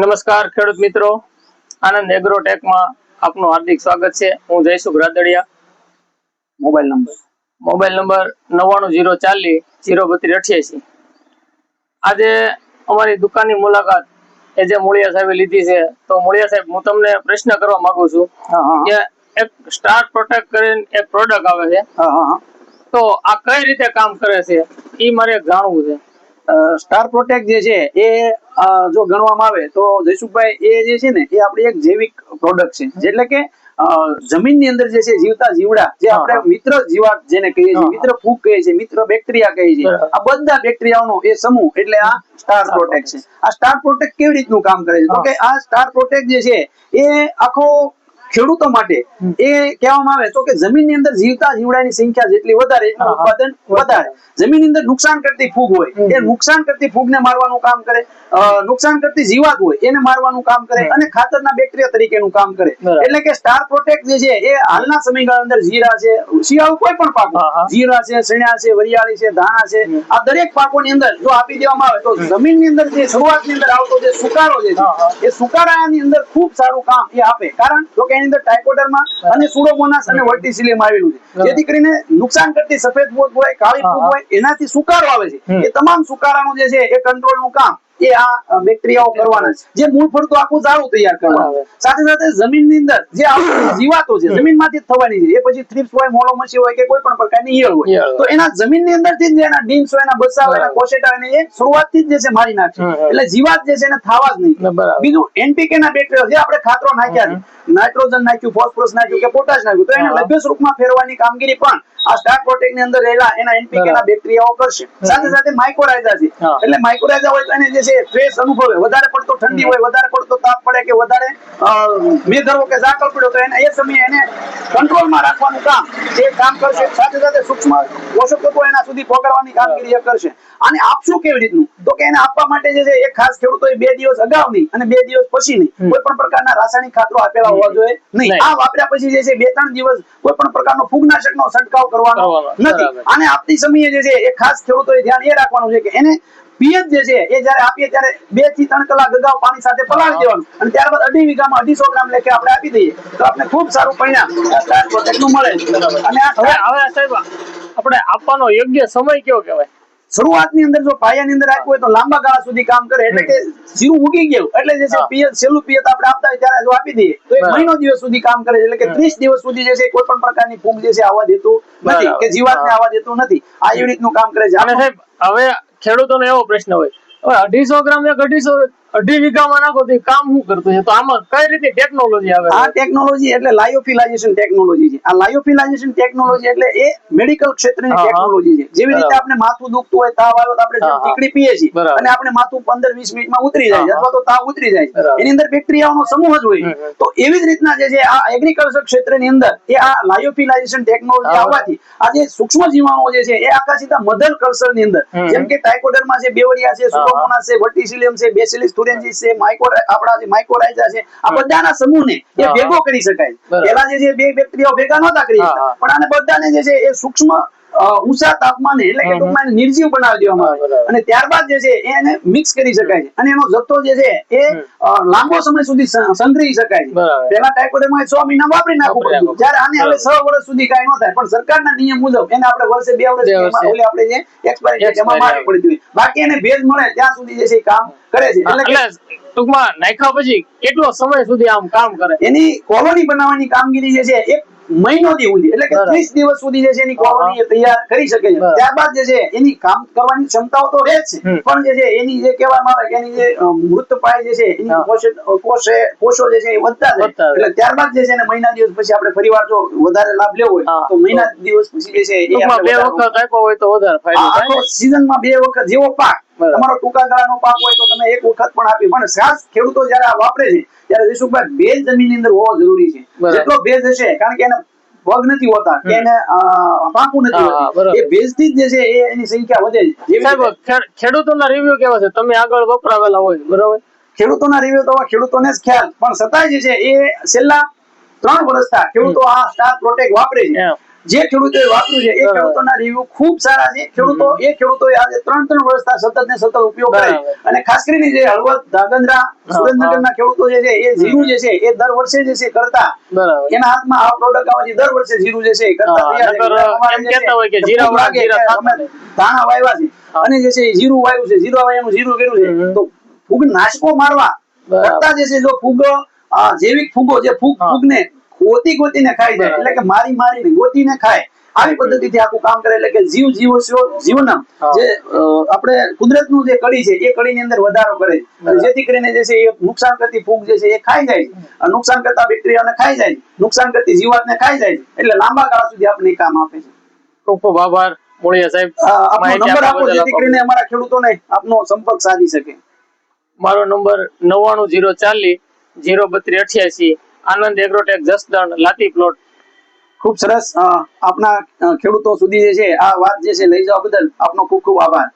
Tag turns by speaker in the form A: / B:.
A: નમસ્કાર ખેડૂત મિત્રો. આનંદ એગ્રોટેકમાં આપનું હાર્દિક સ્વાગત છે. હું Jaysukh Radadiya.
B: Mobile number.
A: Mobile number નવ્વાણું જીરો ચાલીસ જીરો બત્રીસ અઠ્યાસી. આજે અમારી દુકાનની મુલાકાત એ જે મૂળિયા સાહેબે લીધી છે તો મૂળિયા સાહેબ હું તમને પ્રશ્ન કરવા માંગુ છું કે એક સ્ટાર પ્રોટેક્ટ કરીને એક પ્રોડક્ટ આવે છે. તો આ કઈ રીતે કામ કરે છે? એ મારે જાણવું છે.
B: સ્ટાર પ્રોટેક્ટ જે છે એ જો ગણવામાં આવે તો જયસુખભાઈ એ જે છે ને એ આપણી એક જૈવિક પ્રોડક્ટ છે. એટલે કે જમીનની અંદર જે છે જીવતા જીવડા જે આપણે મિત્ર જીવાત જેને કહીએ છીએ મિત્ર ફૂગ કહીએ છીએ મિત્ર બેક્ટેરિયા કહીએ છીએ આ બધા બેક્ટેરિયાઓનો એ સમૂહ એટલે આ સ્ટાર પ્રોટેક્ટ છે. આ સ્ટાર પ્રોટેક્ટ કેવી રીતનું કામ કરે છે? તો કે આ સ્ટાર પ્રોટેક્ટ જે છે એ આખો ખેડૂતો માટે એ કહેવામાં આવે તો કે જમીનની અંદર જીવતા જીવડાની સંખ્યા જેટલી વધારે એટલું. ઉત્પાદન વધારે. જમીનની અંદર નુકસાન કરતી ફૂગ હોય એ નુકસાન કરતી ફૂગને મારવાનું કામ કરે. નુકસાન કરતી જીવાત હોય એને મારવાનું કામ કરે અને ખાતરના બેક્ટેરિયા તરીકેનું કામ કરે. એટલે કે સ્ટાર પ્રોટેક્ટ જે છે એ હાલના સમયગાળા અંદર જીરા છે શિયાળુ કોઈ પણ પાક. જીરા છે શેણા છે વરિયાળી છે ધાણા છે આ દરેક પાકોની અંદર જો આપી દેવામાં આવે તો જમીનની અંદર જે શરૂઆતની અંદર આવતો જે સુકારો જે. છે એ સુકારાની અંદર ખૂબ સારું કામ એ આપે. કારણ તો કે એની અંદર ટાઇકોડરમાં અને સુડોમોનાસ અને વર્ટિસિલિયમ આવેલું છે. જેથી કરીને નુકસાન કરતી સફેદ ફૂગ હોય કાળી ફૂગ હોય એનાથી સુકારો આવે છે. એ તમામ સુકારાનું જે છે એ કંટ્રોલનું કામ એ આ બેક્ટેરિયાઓ કરવાના છે. જે મૂળ ફળતું આખું ઝાડું તૈયાર કરવાનું. સાથે સાથે જમીનની અંદર જે જીવાતો છે જમીનમાંથી થવાની છે. એ પછી થ્રિપ્સ હોય મોળોમચ્છી હોય કે કોઈ પણ પ્રકારની ઈયળ હોય. તો એના જમીનની અંદરથી જ એના ડીમ્સ હોય એના બસા હોય એના કોશેટા હોય એને એ શરૂઆતથી જ જે છે મારી
A: હમ.
B: એટલે જીવાત જે છે એને થવા જ નહીં. બીજું એનપીકે ના બેક્ટેરિયા જે આપણે ખાતરો નાખ્યા છે. નાઇટ્રોજન નાખ્યું ફોસ્ફરસ નાખ્યું કે પોટાશ નાખ્યું. તો એને
A: હા.
B: લભ્ય સ્વરૂપમાં ફેરવવાની કામગીરી પણ આ સ્ટાર પ્રોટેકની અંદર રહેલા એના એનપીકે ના બેક્ટેરિયાઓ કરશે. સાથે સાથે માઇક્રોરાઇઝા છે. એટલે માઇક્રોરાઇઝા હોય તો એને જે છે સ્ટ્રેસ અનુભવે, વધારે પડતો ઠંડી હોય, વધારે પડતો તાપ પડે કે વધારે મેઘરવો કે ઝાકળ પડ્યો, તો એને એ સમયે એને કંટ્રોલમાં રાખવાનું કામ. જે કામ કરશે, સાથે સાથે સૂક્ષ્મ પોષક તત્વો એના સુધી પહોંચાડવાની કામગીરી એ કરશે. અને આપશું કેવી રીતનું? તો કે એને આપવા માટે જે છે એ ખાસ ખેડૂતોએ બે દિવસ અગાઉની અને બે દિવસ પછીની. કોઈ પણ પ્રકારના રાસાયણિક ખાતરો આપેલા હોવા જોઈએ નહીં. આ વાપર્યા પછી જે છે બે ત્રણ દિવસ કોઈ પણ પ્રકારનો ફૂગનાશકનો છંટકાવ કરવાનો નથી. અને આપતી સમયે જે છે એ ખાસ ખેડૂતોએ ધ્યાન એ રાખવાનું છે કે એને પીએચ જે છે એ જયારે આપીએ ત્યારે બેથી ત્રણ કલાક અગાઉ પાણી સાથે પલાળી દેવાનું. અને ત્યારબાદ અઢી વીઘામાં અઢીસો ગ્રામ લેખે આપણે આપી દઈએ. તો આપણે ખૂબ સારું પરિણામ મળે. અને
A: હવે હવે સાહેબ આપણે આપવાનો યોગ્ય સમય કયો કહેવાય?
B: શરૂઆતની અંદર જો પાયાની અંદર આપ્યું હોય તો લાંબા ગાળા સુધી કામ કરે. એટલે કે જીરું ઉગી ગયું. એટલે જે છે. પિયત છેલ્લું પિયત આપણે આપતા હોય ત્યારે જો આપી દઈએ. તો એક મહિનો દિવસ સુધી કામ કરે છે. એટલે કે ત્રીસ દિવસ સુધી જે છે કોઈ પણ પ્રકારની ફૂગ જે છે આવવા દેતું નથી કે જીવાતને. આવવા દેતું નથી. આ રીતનું કામ કરે છે.
A: અને સાહેબ હવે ખેડૂતોને એવો પ્રશ્ન હોય અઢીસો ગ્રામ એક અઢીસો અઢી વીઘામાં નાખો તો કામ શું કરતું છે? તો આમાં કઈ રીતે ટેકનોલોજી આવે?
B: આ ટેકનોલોજી એટલે લાયોફિલાઇઝેશન ટેકનોલોજી છે. આ લાયોફિલાઇઝેશન ટેકનોલોજી એટલે એ મેડિકલ ક્ષેત્રની. ટેકનોલોજી છે. જેવી રીતે આપણે માથું દુખતું હોય તાવ આવ્યો તો આપણે. ટીકડી પીએ છીએ અને આપણે માથું પંદર વીસ મિનિટમાં ઉતરી જાય. અથવા તો તાવ ઉતરી જાય એની અંદર બેક્ટેરિયાઓનો સમૂહ જ હોય. તો એવી જ રીતના જે છે આ એગ્રીકલ્ચર ક્ષેત્રની અંદર એ આ લાયોફિલાઇઝેશન ટેકનોલોજી આવવાથી આ જે સૂક્ષ્મ જીવાણુઓ જે છે એ આખા સીધા મધર કલ્ચરની અંદર. જેમ કે ટાઇકોડર્મા છે બેવરિયા છે સુડોમોનાસ છે વર્ટિસિલિયમ છે બેસિલિસ તુરેન્જીસ છે માઇકો આપણા જે માઇકોરાઇઝા છે આ બધાના સમૂહને એ ભેગો કરી શકાય. પેલા જે બે બેક્ટેરિયા ભેગા નહોતા કરી પણ આને બધાને જે છે એ સૂક્ષ્મ ઊંચા તાપમાને એટલે કે. ટૂંકમાં નિર્જીવ બનાવી દેવામાં આવે. અને ત્યારબાદ જે છે એને મિક્સ કરી શકાય છે. અને એનો જથ્થો જે છે એ લાંબો સમય સુધી સંગ્રહી શકાય છે. પેલા ટાઇકોડર્મા છ મહિના વાપરી નાખવું પડતું. જ્યારે આને હવે છ વર્ષ સુધી કાંઈ ન થાય પણ સરકારના નિયમ મુજબ એને આપણે વર્ષે બે વર્ષ. ઓલી આપણે જે એક્સપાયરી એમાં મારવી પડતી હોય. બાકી એને ભેજ મળે ત્યાં સુધી જે છે કામ કરે છે. એટલે
A: ટૂંકમાં નાખ્યા પછી કેટલો સમય સુધી આમ કામ કરે?
B: એની કોલોની બનાવવાની કામગીરી જે છે એક મહિનો દી સુધી એટલે કે ત્રીસ દિવસ સુધી જે છે એની કોલોની તૈયાર કરી શકે છે. ત્યારબાદ જે છે એની કામ કરવાની ક્ષમતાઓ તો રહે જ છે. પણ જે છે એની જે કહેવામાં આવે કે એની જે મૃત પાય જે છે એની કોષ- કોષે જે છે એ વધતા જાય. એટલે ત્યારબાદ જે છે ને મહિના દિવસ પછી આપણે ફરીવાર જો વધારે લાભ લેવો હોય તો મહિના દિવસ પછી જે છે
A: બે વખત આપ્યો હોય તો વધારે ફાયદો થાય
B: સીઝનમાં બે વખત જેવો પાક. તમારો ટૂંકા ગાળાનો પાક હોય તો તમે એક વખત પણ આપી. પણ ખાસ ખેડૂતો જયારે આ વાપરે છે ત્યારે જયસુખભાઈ ભેજ જમીનની અંદર હોવો જરૂરી છે. જેટલો ભેજ હશે કારણ કે એને પગ નથી હોતા કે એને પાકું નથી હોતી. એ ભેજથી જ જે છે એ એની સંખ્યા વધે છે.
A: સાહેબ ખેડૂતોના રિવ્યુ કેવા છે? તમે આગળ વપરાવેલા હોય બરાબર?
B: ખેડૂતોના રિવ્યુ તો ખેડૂતોને જ ખ્યાલ. પણ છતાંય જે છે એ છેલ્લા ત્રણ વર્ષ વર્ષથી ખેડૂતો આ સ્ટાર પ્રોટેક્ટ વાપરે છે. જે ખેડૂતોએ વાપર્યું છે એ. ખેડૂતોના રિવ્યુ ખૂબ સારા છે. ખેડૂતો એ ખેડૂતોએ આજે ત્રણ ત્રણ વર્ષના સતત ને સતત ઉપયોગ કરે અને ખાસ કરીને જે હળવદ ધાગંદ્રા સુરેન્દ્રનગરના ખેડૂતો જે છે એ જીરું જે છે એ દર વર્ષે જે છે કરતા. એના હાથમાં આ પ્રોડક્ટ આવવાથી દર વર્ષે જીરું જે છે એ કરતા તૈયાર છે. ધાણા વાવ્યા અને જે છે જીરું વાવ્યું છે જીરું વાવ્યાનું જીરું કર્યું છે. તો ફૂગ નાશકો મારવા. કરતા જે છે જો ફૂગ જૈવિક ફૂગો જે ફૂગ
A: ફૂગ
B: ફૂગને ગોતી ગોતીને ખાઈ જાય એટલે કે મારી મારીને ગોતીને ખાય. આવી પદ્ધતિથી આખું કામ કરે એટલે કે જીવ જીવો જીવનમ. જે આપણે કુદરતનું જે કડી છે એ કડીની અંદર વધારો કરે છે. જેથી કરીને જે છે એ નુકસાન કરતી ફૂગ જે છે એ ખાઈ જાય છે. નુકસાન કરતા બેક્ટેરિયાને ખાઈ જાય છે. નુકસાન કરતી જીવાતને ખાઈ જાય છે. એટલે લાંબા ગાળા સુધી આપણને કામ આપે છે.
A: ખૂબ ખૂબ આભાર. મોડિયા સાહેબ
B: આપનો નંબર આપો જેથી કરીને અમારા ખેડૂતોને આપનો સંપર્ક સાધી શકે.
A: મારો નંબર નવ્વાણું જીરો ચાલીસ જીરો બત્રીસ અઠ્યાસી આનંદ એગ્રોટેક જસદણ, લાતી પ્લોટ.
B: ખૂબ સરસ આપના ખેડૂતો સુધી જે છે, આ વાત જે છે, લઈ જવા બદલ આપનો ખૂબ ખૂબ આભાર.